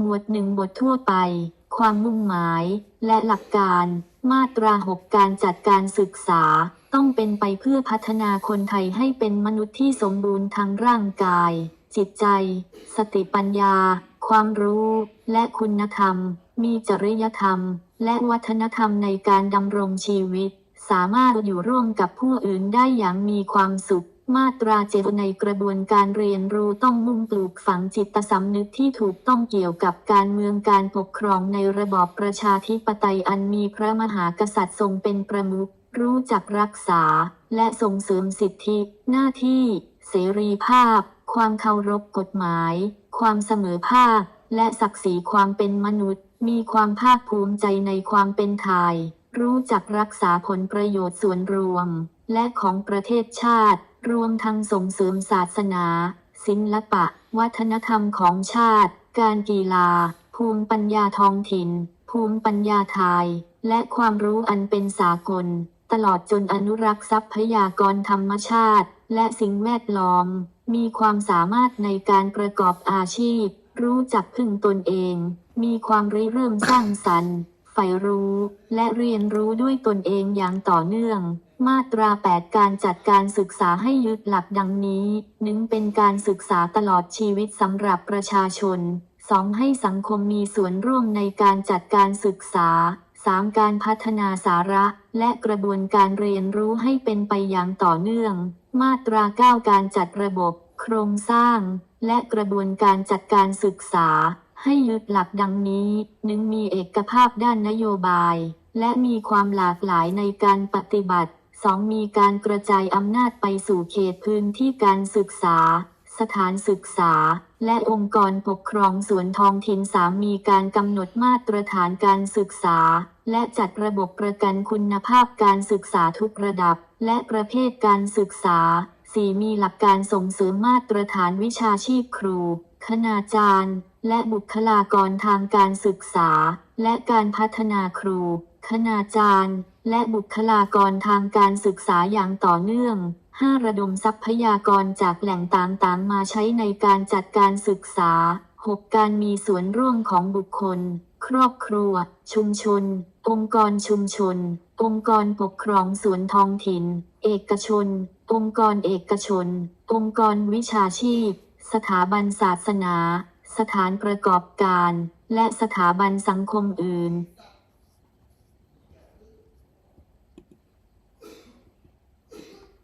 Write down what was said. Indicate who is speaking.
Speaker 1: หมวดหนึ่งบททั่วไป ความมุ่งหมาย และหลักการ มาตรา 6 การจัดการศึกษา ต้องเป็นไปเพื่อพัฒนาคนไทยให้เป็นมนุษย์ที่สมบูรณ์ทางร่างกาย จิตใจ สติปัญญา ความรู้ และคุณธรรม มีจริยธรรม และวัฒนธรรมในการดำรงชีวิต สามารถอยู่ร่วมกับผู้อื่นได้อย่างมีความสุข มาตราเจดในกระบวนการเรียนรู้ต้องมุ่งปลูกฝังจิตสำนึกที่ถูกต้องเกี่ยวกับการเมืองการปกครองในระบอบประชาธิปไตยอันมีพระมหากษัตริย์ทรงเป็นประมุขรู้จักรักษา และส่งเสริมสิทธิ หน้าที่ เสรีภาพ ความเคารพกฎหมาย ความเสมอภาค และศักดิ์ศรีความเป็นมนุษย์ มีความภาคภูมิใจในความเป็นไทย รู้จักรักษาผลประโยชน์ส่วนรวม และของประเทศชาติ รวมทั้งส่งเสริมศาสนา ศิลปะ วัฒนธรรมของชาติ การกีฬา ภูมิปัญญาท้องถิ่น ภูมิปัญญาไทย และความรู้อันเป็นสากล ตลอดจนอนุรักษ์ทรัพยากรธรรมชาติ และสิ่งแวดล้อม มีความสามารถในการประกอบอาชีพ รู้จักพึ่งตนเอง มีความริเริ่มสร้างสรรค์ ใฝ่รู้ และเรียนรู้ด้วยตนเองอย่างต่อเนื่อง มาตรา 8 การจัดการศึกษาให้ยึดหลักดังนี้หนึ่งเป็นการศึกษาตลอดชีวิตสำหรับประชาชน 2. ให้สังคมมีส่วนร่วมในการจัดการศึกษา 3. การพัฒนาสาระ และกระบวนการเรียนรู้ให้เป็นไปอย่างต่อเนื่อง มาตรา 9 การจัดระบบ โครงสร้าง และกระบวนการจัดการศึกษา ให้ยึดหลักดังนี้หนึ่งมีเอกภาพด้านนโยบาย และมีความหลากหลายในการปฏิบัติ 2. มีการกระจายอำนาจไปสู่เขตพื้นที่การศึกษา สถานศึกษา และองค์กรปกครองส่วนท้องถิ่น 3. มีการกำหนดมาตรฐานการศึกษา และจัดระบบประกันคุณภาพการศึกษาทุกระดับ และประเภทการศึกษา 4. มีหลักการส่งเสริมมาตรฐานวิชาชีพครู คณาจารย์ และบุคลากรทางการศึกษา และการพัฒนาครู คณาจารย์ และบุคลากรทางการศึกษาอย่างต่อเนื่อง 5. ระดมทรัพยากรจากแหล่งต่างๆ มาใช้ในการจัดการศึกษา 6. การมีส่วนร่วมของบุคคล ครอบครัว ชุมชน องค์กรชุมชน องค์กรปกครองส่วนท้องถิ่น เอกชน องค์กรเอกชน องค์กรวิชาชีพ สถาบันศาสนา สถานประกอบการ และสถาบันสังคมอื่น